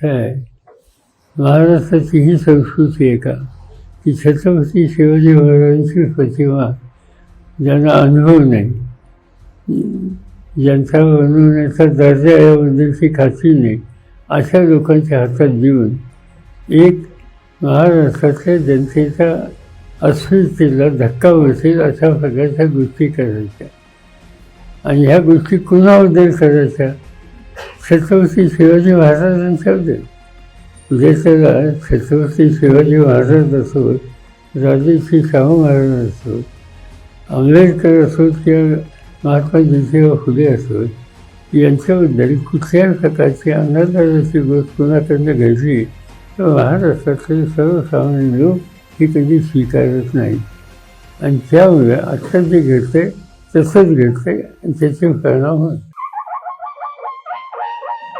काय आहे, महाराष्ट्राची ही संस्कृती आहे का की छत्रपती शिवाजी महाराजांची प्रतिमा ज्यांना अनुभव नाही ज्यांचा बनवण्याचा दर्जा याबद्दलची खात्री नाही अशा लोकांच्या हातात देऊन एक महाराष्ट्रातल्या जनतेचा अस्मितेला धक्का बसेल अशा प्रकारच्या गोष्टी करायच्या आणि ह्या गोष्टी कुणाबद्दल करायच्या छत्रपती शिवाजी महाराजांच्या जे उद्याच्याला छत्रपती शिवाजी महाराज असो राजेश्री शाहू महाराज असो आंबेडकर असोत किंवा महात्मा ज्योतिबा फुले असोत यांच्याबद्दल कुठल्याही प्रकारची अंधाराची गोष्ट कोणाकडनं घडली तर महाराष्ट्रातले सर्वसामान्य लोक ही कधी स्वीकारत नाही आणि त्यामुळे आत्ता जे घडतंय तसंच घडतंय आणि त्याचे परिणाम होत.